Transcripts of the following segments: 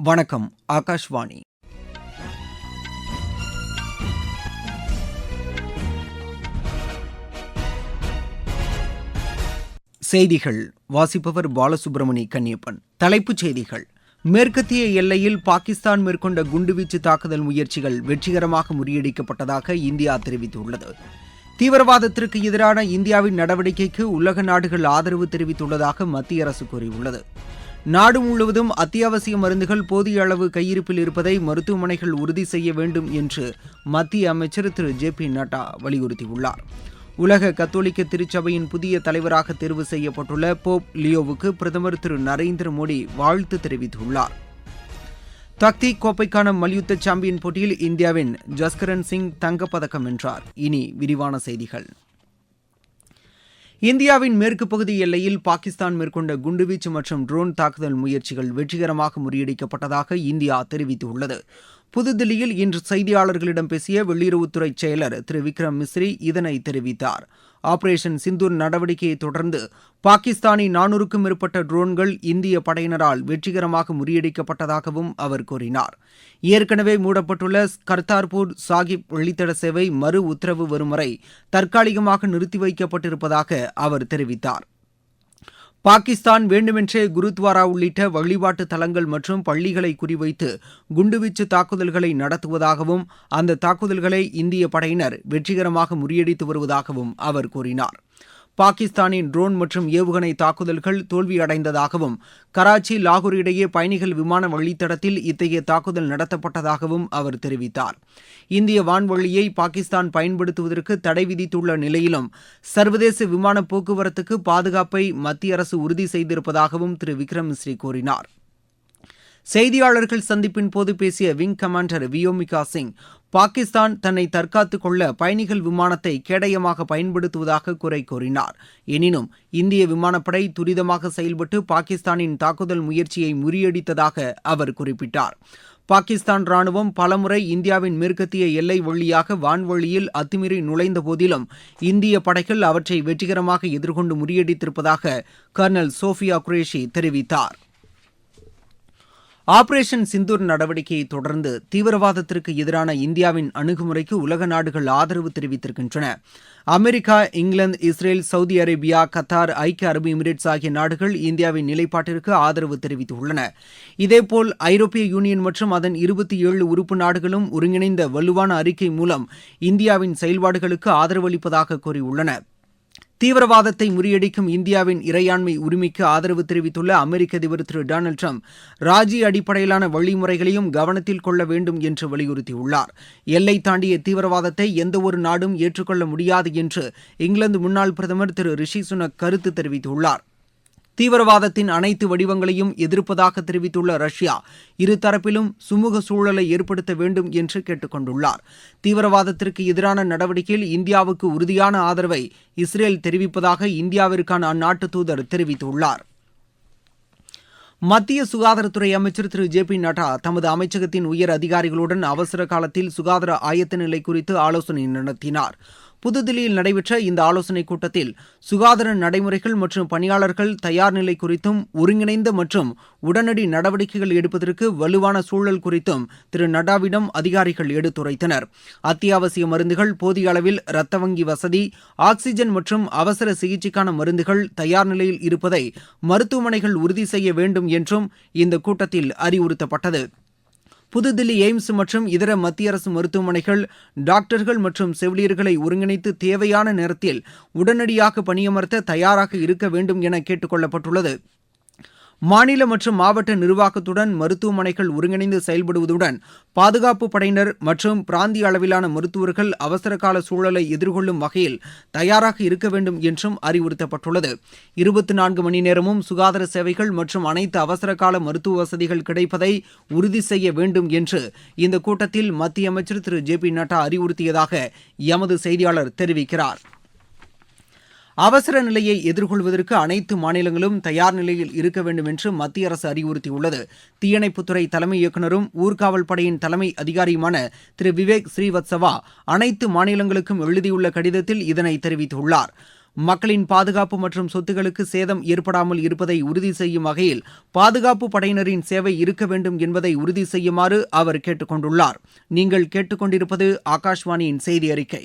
வணக்கம் ஆகாஷ்வாணி. செய்திகள் வாசிப்பவர் பாலசுப்ரமணி கன்னியப்பன். தலைப்புச் செய்திகள் மேற்கத்திய எல்லையில் பாகிஸ்தான் மேற்கொண்ட குண்டுவீச்சு தாக்குதல் முயற்சிகள் வெற்றிகரமாக முறியடிக்கப்பட்டதாக இந்தியா தெரிவித்துள்ளது. தீவிரவாதத்திற்கு எதிரான இந்தியாவின் நடவடிக்கைக்கு உலக நாடுகள் ஆதரவு தெரிவித்துள்ளதாக மத்திய அரசு கூறியுள்ளது. நாடு முழுவதும் அத்தியாவசிய மருந்துகள் போதிய அளவு கையிருப்பில் இருப்பதை மருத்துவமனைகள் உறுதி செய்ய வேண்டும் என்று மத்திய அமைச்சர் திரு. ஜே. பி. நட்டா வலியுறுத்தியுள்ளார். உலக கத்தோலிக்க திருச்சபையின் புதிய தலைவராக தேர்வு செய்யப்பட்டுள்ள போப் லியோவுக்கு பிரதமர் திரு. நரேந்திர மோடி வாழ்த்து தெரிவித்துள்ளார். தக்தி கோப்பைக்கான மல்யுத்த சாம்பியன் போட்டியில் இந்தியாவின் ஜஸ்கரன் சிங் தங்கப்பதக்கம் வென்றார். இனி விரிவான செய்திகள். இந்தியாவின் மேற்கு பகுதி எல்லையில் பாகிஸ்தான் மேற்கொண்ட குண்டுவீச்சு மற்றும் ட்ரோன் தாக்குதல் முயற்சிகள் வெற்றிகரமாக முறியடிக்கப்பட்டதாக இந்தியா தெரிவித்துள்ளது. புதுதில்லியில் இன்று செய்தியாளர்களிடம் பேசிய வெளியுறவுத்துறை செயலர் திரு விக்ரம் மிஸ்ரி இதனை தெரிவித்தார். ஆபரேஷன் சிந்தூர் நடவடிக்கையை தொடர்ந்து பாகிஸ்தானின் நானூறுக்கும் மேற்பட்ட ட்ரோன்கள் இந்திய படையினரால் வெற்றிகரமாக முறியடிக்கப்பட்டதாகவும் அவர் கூறினார். ஏற்கனவே மூடப்பட்டுள்ள கர்த்தார்பூர் சாகிப் வழித்தட சேவை மறு உத்தரவு வரும் வரை தற்காலிகமாக நிறுத்தி வைக்கப்பட்டிருப்பதாக அவர் தெரிவித்தார். பாகிஸ்தான் வேண்டுமென்றே குருத்வாரா உள்ளிட்ட வழிபாட்டு தலங்கள் மற்றும் பள்ளிகளை குறிவைத்து குண்டுவீச்சு தாக்குதல்களை நடத்துவதாகவும் அந்த தாக்குதல்களை இந்திய படையினர் வெற்றிகரமாக முறியடித்து வருவதாகவும் அவர் கூறினார். பாகிஸ்தானின் ட்ரோன் மற்றும் ஏவுகணை தாக்குதல்கள் தோல்வியடைந்ததாகவும் கராச்சி லாகூர் இடையே பயணிகள் விமான வழித்தடத்தில் இத்தகைய தாக்குதல் நடத்தப்பட்டதாகவும் அவர் தெரிவித்தார். இந்திய வான்வழியை பாகிஸ்தான் பயன்படுத்துவதற்கு தடை விதித்துள்ள நிலையிலும் சர்வதேச விமான போக்குவரத்துக்கு பாதுகாப்பை மத்திய அரசு உறுதி செய்திருப்பதாகவும் திரு. விக்ரம் மிஸ்ரி கூறினார். செய்தியாளர்கள் சந்திப்பின் போது பேசிய விங் கமாண்டர் வியோமிகா சிங் பாகிஸ்தான் தன்னை தற்காத்துக் கொள்ள பயணிகள் விமானத்தை கேடயமாக பயன்படுத்துவதாக குறை கூறினார். எனினும் இந்திய விமானப்படை துரிதமாக செயல்பட்டு பாகிஸ்தானின் தாக்குதல் முயற்சியை முறியடித்ததாக அவர் குறிப்பிட்டார். பாகிஸ்தான் ராணுவம் பலமுறை இந்தியாவின் மேற்கத்திய எல்லை வழியாக வான்வழியில் அத்துமீறி நுழைந்த போதிலும் இந்திய படைகள் அவற்றை வெற்றிகரமாக எதிர்கொண்டு முறியடித்திருப்பதாக கர்னல் சோஃபியா குரேஷி தெரிவித்தார். ஆபரேஷன் சிந்தூர் நடவடிக்கையை தொடர்ந்து தீவிரவாதத்திற்கு எதிரான இந்தியாவின் அணுகுமுறைக்கு உலக நாடுகள் ஆதரவு தெரிவித்திருக்கின்றன. America England Israel Saudi Arabia Qatar ஐக்கிய அரபு எமிரேட்ஸ் ஆகிய நாடுகள் இந்தியாவின் நிலைப்பாட்டிற்கு ஆதரவு தெரிவித்துள்ளன. இதேபோல் ஐரோப்பிய யூனியன் மற்றும் அதன் இருபத்தி ஏழு உறுப்பு நாடுகளும் ஒருங்கிணைந்த வலுவான அறிக்கை மூலம் இந்தியாவின் செயல்பாடுகளுக்கு ஆதரவு அளிப்பதாக கூறியுள்ளன. தீவிரவாதத்தை முறியடிக்கும் இந்தியாவின் இறையாண்மை உரிமைக்கு ஆதரவு தெரிவித்துள்ள அமெரிக்க அதிபர் திரு டொனால்டு ட்ரம்ப் ராஜி அடிப்படையிலான வழிமுறைகளையும் கவனத்தில் கொள்ள வேண்டும் என்று வலியுறுத்தியுள்ளார். எல்லை தாண்டிய தீவிரவாதத்தை எந்தவொரு நாடும் ஏற்றுக்கொள்ள முடியாது என்று இங்கிலாந்து முன்னாள் பிரதமர் திரு ரிஷி சுனக் கருத்து தெரிவித்துள்ளார். தீவிரவாதத்தின் அனைத்து வடிவங்களையும் எதிர்ப்பதாக தெரிவித்துள்ள ரஷ்யா இருதரப்பிலும் சுமூக சூழலை ஏற்படுத்த வேண்டும் என்று கேட்டுக் கொண்டுள்ளார் தீவிரவாதத்திற்கு எதிரான நடவடிக்கையில் இந்தியாவுக்கு உறுதியான ஆதரவை இஸ்ரேல் தெரிவிப்பதாக இந்தியாவிற்கான அந்நாட்டு தூதர் தெரிவித்துள்ளார். மத்திய சுகாதாரத்துறை அமைச்சர் திரு. ஜே. பி. நட்டா தமது அமைச்சகத்தின் உயர் அதிகாரிகளுடன் அவசர காலத்தில் சுகாதார ஆயத்த நிலை குறித்து ஆலோசனை நடத்தினார். புதுதில்லியில் நடைபெற்ற இந்த ஆலோசனைக் கூட்டத்தில் சுகாதார நடைமுறைகள் மற்றும் பணியாளர்கள் தயார் நிலை குறித்தும் ஒருங்கிணைந்த மற்றும் உடனடி நடவடிக்கைகள் எடுப்பதற்கு வலுவான சூழல் குறித்தும் திரு நட்டாவிடம் அதிகாரிகள் எடுத்துரைத்தனர். அத்தியாவசிய மருந்துகள் போதிய அளவில் இரத்த வங்கி வசதி ஆக்ஸிஜன் மற்றும் அவசர சிகிச்சைக்கான மருந்துகள் தயார் நிலையில் இருப்பதை மருத்துவமனைகள் உறுதி செய்ய வேண்டும் என்றும் இந்த கூட்டத்தில் அறிவுறுத்தப்பட்டது. புதுதில்லி எய்ம்ஸ் மற்றும் இதர மத்திய அரசு மருத்துவமனைகள் டாக்டர்கள் மற்றும் செவிலியர்களை ஒருங்கிணைத்து தேவையான நேரத்தில் உடனடியாக பணியமர்த்த தயாராக இருக்க வேண்டும் என கேட்டுக் கொள்ளப்பட்டுள்ளது. மாநில மற்றும் மாவட்ட நிர்வாகத்துடன் மருத்துவமனைகள் ஒருங்கிணைந்து செயல்படுவதுடன் பாதுகாப்பு படையினர் மற்றும் பிராந்திய அளவிலான மருத்துவர்கள் அவசரகால சூழலை எதிர்கொள்ளும் வகையில் தயாராக இருக்க வேண்டும் என்றும் அறிவுறுத்தப்பட்டுள்ளது. இருபத்தி நான்கு மணி நேரமும் சுகாதார சேவைகள் மற்றும் அனைத்து அவசரகால மருத்துவ வசதிகள் கிடைப்பதை உறுதி செய்ய வேண்டும் என்று இந்த கூட்டத்தில் மத்திய அமைச்சர் திரு ஜே பி நட்டா அறிவுறுத்தியதாக எமது செய்தியாளர் தெரிவிக்கிறார். அவசர நிலையை எதிர்கொள்வதற்கு அனைத்து மாநிலங்களும் தயார் நிலையில் இருக்க வேண்டும் என்று மத்திய அரசு அறிவுறுத்தியுள்ளது. தீயணைப்புத்துறை தலைமை இயக்குநரும் ஊர்காவல் படையின் தலைமை அதிகாரியுமான திரு. விவேக் ஸ்ரீவத்சவா அனைத்து மாநிலங்களுக்கும் எழுதியுள்ள கடிதத்தில் இதனை தெரிவித்துள்ளார். மக்களின் பாதுகாப்பு மற்றும் சொத்துகளுக்கு சேதம் ஏற்படாமல் இருப்பதை உறுதி செய்யும் வகையில் பாதுகாப்பு படையினரின் சேவை இருக்க வேண்டும் என்பதை உறுதி செய்யுமாறு அவர் கேட்டுக்கொண்டுள்ளார். நீங்கள் கேட்டுக்கொண்டிருப்பது ஆகாஷ்வாணியின் செய்தி அறிக்கை.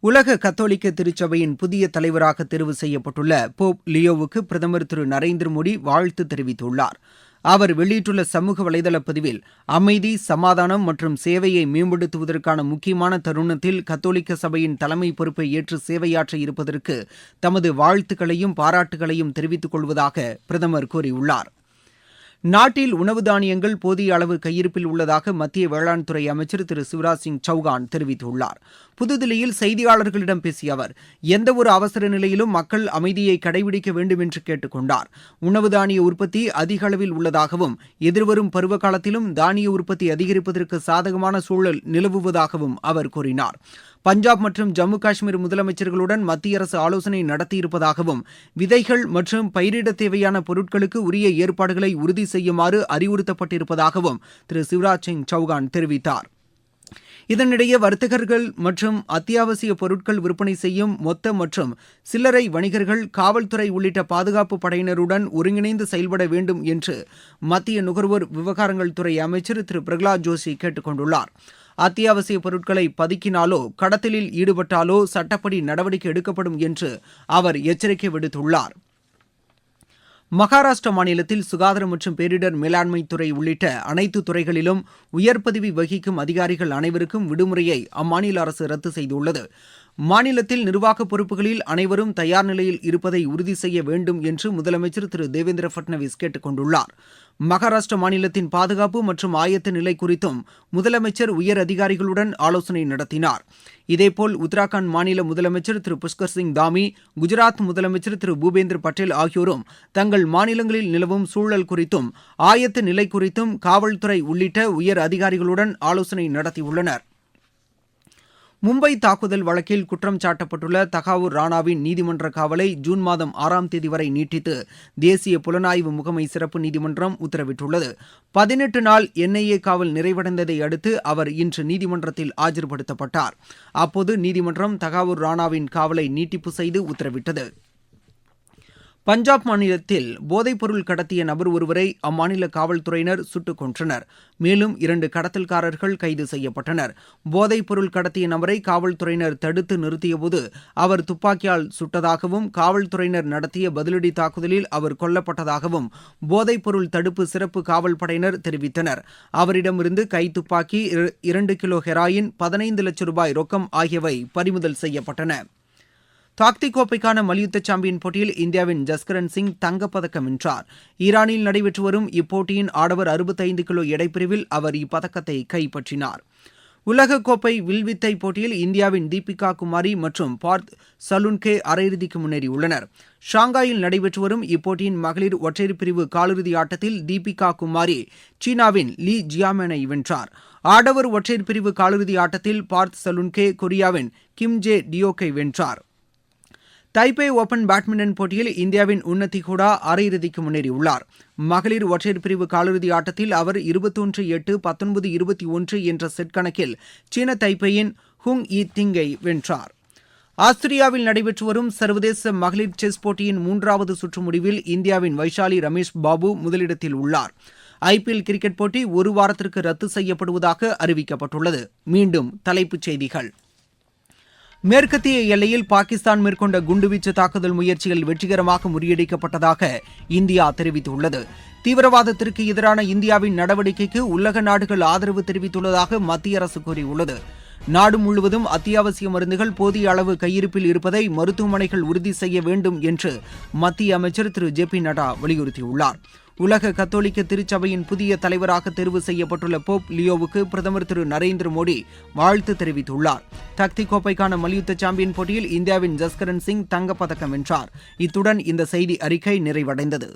உலக கத்தோலிக்க திருச்சபையின் புதிய தலைவராக தேர்வு செய்யப்பட்டுள்ள போப் லியோவுக்கு பிரதமர் திரு நரேந்திர மோடி வாழ்த்து தெரிவித்துள்ளார். அவர் வெளியிட்டுள்ள சமூக வலைதள பதிவில் அமைதி சமாதானம் மற்றும் சேவையை மேம்படுத்துவதற்கான முக்கியமான தருணத்தில் கத்தோலிக்க சபையின் தலைமை பொறுப்பை ஏற்று சேவையாற்ற இருப்பதற்கு தமது வாழ்த்துக்களையும் பாராட்டுகளையும் தெரிவித்துக் கொள்வதாக பிரதமர் கூறியுள்ளார். நாட்டில் உணவு தானியங்கள் போதிய அளவு கையிருப்பில் உள்ளதாக மத்திய வேளாண் துறை அமைச்சர் திரு சிவராஜ் சிங் சௌகான் தெரிவித்துள்ளார். புதுதில்லியில் செய்தியாளர்களிடம் பேசிய அவர் எந்தவொரு அவசர நிலையிலும் மக்கள் அமைதியை கடைபிடிக்க வேண்டும் என்று கேட்டுக் கொண்டார். உணவு தானிய உற்பத்தி அதிக அளவில் உள்ளதாகவும் எதிர்வரும் பருவ காலத்திலும் தானிய உற்பத்தி அதிகரிப்பதற்கு சாதகமான சூழல் நிலவுவதாகவும் அவர் கூறினார். பஞ்சாப் மற்றும் ஜம்மு காஷ்மீர் முதலமைச்சர்களுடன் மத்திய அரசு ஆலோசனை நடத்தியிருப்பதாகவும் விதைகள் மற்றும் பயிரிட தேவையான பொருட்களுக்கு உரிய ஏற்பாடுகளை உறுதி செய்யுமாறு அறிவுறுத்தப்பட்டிருப்பதாகவும் திரு சிவராஜ் சிங் சௌகான் தெரிவித்தார். இதனிடையே வர்த்தகர்கள் மற்றும் அத்தியாவசிய பொருட்கள் விற்பனை செய்யும் மொத்த மற்றும் சில்லறை வணிகர்கள் காவல்துறை உள்ளிட்ட பாதுகாப்பு படையினருடன் ஒருங்கிணைந்து செயல்பட வேண்டும் என்று மத்திய நுகர்வோர் விவகாரங்கள் துறை அமைச்சர் திரு. பிரகலாத் ஜோஷி கேட்டுக் கொண்டுள்ளார். அத்தியாவசிய பொருட்களை பதுக்கினாலோ கடத்தலில் ஈடுபட்டாலோ சட்டப்படி நடவடிக்கை எடுக்கப்படும் என்று அவர் எச்சரிக்கை விடுத்துள்ளார். மகாராஷ்டிரா மாநிலத்தில் சுகாதாரம் மற்றும் பேரிடர் மேலாண்மை துறை உள்ளிட்ட அனைத்து துறைகளிலும் உயர் பதவி வகிக்கும் அதிகாரிகள் அனைவருக்கும் விடுமுறையை அம்மாநில அரசு ரத்து செய்துள்ளது. மாநிலத்தில் நிர்வாக பொறுப்புகளில் அனைவரும் தயார் நிலையில் இருப்பதை உறுதி செய்ய வேண்டும் என்று முதலமைச்சர் திரு. தேவேந்திர பட்னவிஸ் கேட்டுக் கொண்டுள்ளார். மகாராஷ்டிர மாநிலத்தின் பாதுகாப்பு மற்றும் ஆயத்த நிலை குறித்தும் முதலமைச்சர் உயர் அதிகாரிகளுடன் ஆலோசனை நடத்தினார். இதேபோல் உத்தராகண்ட் மாநில முதலமைச்சர் திரு. புஷ்கர் சிங் தாமி குஜராத் முதலமைச்சர் திரு. பூபேந்திர பட்டேல் ஆகியோரும் தங்கள் மாநிலங்களில் நிலவும் சூழல் குறித்தும் ஆயத்த நிலை குறித்தும் காவல்துறை உள்ளிட்ட உயர் அதிகாரிகளுடன் ஆலோசனை நடத்தியுள்ளனா் மும்பை தாக்குதல் வழக்கில் குற்றம் சாட்டப்பட்டுள்ள தகாவூர் ராணாவின் நீதிமன்ற காவலை ஜூன் மாதம் ஆறாம் தேதி வரை நீட்டித்து தேசிய புலனாய்வு முகமை சிறப்பு நீதிமன்றம் உத்தரவிட்டுள்ளது. பதினெட்டு நாள் என்ஐஏ காவல் நிறைவடைந்ததை அடுத்து அவர் இன்று நீதிமன்றத்தில் ஆஜர்படுத்தப்பட்டார். அப்போது நீதிமன்றம் தகாவூர் ராணாவின் காவலை நீட்டிப்பு செய்து உத்தரவிட்டது. பஞ்சாப் மாநிலத்தில் போதைப்பொருள் கடத்திய நபர் ஒருவரை அம்மாநில காவல்துறையினர் சுட்டுக் கொன்றனர். மேலும் இரண்டு கடத்தல்காரர்கள் கைது செய்யப்பட்டனர். போதைப்பொருள் கடத்திய நபரை காவல்துறையினர் தடுத்து நிறுத்தியபோது அவர் துப்பாக்கியால் சுட்டதாகவும் காவல்துறையினர் நடத்திய பதிலடி தாக்குதலில் அவர் கொல்லப்பட்டதாகவும் போதைப்பொருள் தடுப்பு சிறப்பு காவல் படையினர் தெரிவித்தனர். அவரிடமிருந்து கைத்துப்பாக்கி இரண்டு கிலோ ஹெராயின் பதினைந்து லட்சம் ரூபாய் ரொக்கம் ஆகியவை பறிமுதல் செய்யப்பட்டன. தாக்தி கோப்பைக்கான மல்யுத்த சாம்பியன் போட்டியில் இந்தியாவின் ஜஸ்கரன் சிங் தங்கப்பதக்கம் வென்றார். ஈரானில் நடைபெற்று வரும் இப்போட்டியின் ஆடவர் அறுபத்தைந்து கிலோ எடைப்பிரிவில் அவர் இப்பதக்கத்தை கைப்பற்றினார். உலகக்கோப்பை வில்வித்தை போட்டியில் இந்தியாவின் தீபிகா குமாரி மற்றும் பார்த் சலுன்கே அரையிறுதிக்கு முன்னேறியுள்ளனர். ஷாங்காயில் நடைபெற்று வரும் இப்போட்டியின் மகளிர் ஒற்றையர் பிரிவு காலிறுதி ஆட்டத்தில் தீபிகா குமாரி சீனாவின் லீ ஜியாமேனை வென்றார். ஆடவர் ஒற்றையர் பிரிவு காலிறுதி ஆட்டத்தில் பார்த் சலுன்கே கொரியாவின் கிம் ஜே டியோக்கை வென்றார். தைபே ஒபன் பேட்மிண்டன் போட்டியில் இந்தியாவின் உன்னதி கூடா அரையிறுதிக்கு முன்னேறியுள்ளார். மகளிர் ஒற்றையர் பிரிவு காலிறுதி ஆட்டத்தில் அவர் இருபத்தொன்று எட்டு பத்தொன்பது இருபத்தி ஒன்று என்ற செட் கணக்கில் சீன தைப்பேயின் ஹுங் இ திங்கை வென்றார். ஆஸ்திரியாவில் நடைபெற்று வரும் சர்வதேச மகளிர் செஸ் போட்டியின் மூன்றாவது சுற்று முடிவில் இந்தியாவின் வைஷாலி ரமேஷ் பாபு முதலிடத்தில் உள்ளார். ஐபிஎல் கிரிக்கெட் போட்டி ஒரு வாரத்திற்கு ரத்து செய்யப்படுவதாக அறிவிக்கப்பட்டுள்ளது. மீண்டும் தலைப்புச் செய்திகள். மேற்கத்திய எல்லையில் பாகிஸ்தான் மேற்கொண்ட குண்டுவீச்சு தாக்குதல் முயற்சிகள் வெற்றிகரமாக முறியடிக்கப்பட்டதாக இந்தியா தெரிவித்துள்ளது. தீவிரவாதத்திற்கு எதிரான இந்தியாவின் நடவடிக்கைக்கு உலக நாடுகள் ஆதரவு தெரிவித்துள்ளதாக மத்திய அரசு கூறியுள்ளது. நாடு முழுவதும் அத்தியாவசிய மருந்துகள் போதிய அளவு கையிருப்பில் இருப்பதை மருத்துவமனைகள் உறுதி செய்ய வேண்டும் என்று மத்திய அமைச்சர் திரு ஜே பி நட்டா வலியுறுத்தியுள்ளார். உலக கத்தோலிக்க திருச்சபையின் புதிய தலைவராக தேர்வு செய்யப்பட்டுள்ள போப் லியோவுக்கு பிரதமர் திரு நரேந்திர மோடி வாழ்த்து தெரிவித்துள்ளார். தக்தி கோப்பைக்கான மல்யுத்த சாம்பியன் போட்டியில் இந்தியாவின் ஜஸ்கரன் சிங் தங்கப்பதக்கம் வென்றார். இத்துடன் இந்த செய்தி அறிக்கை நிறைவடைந்தது.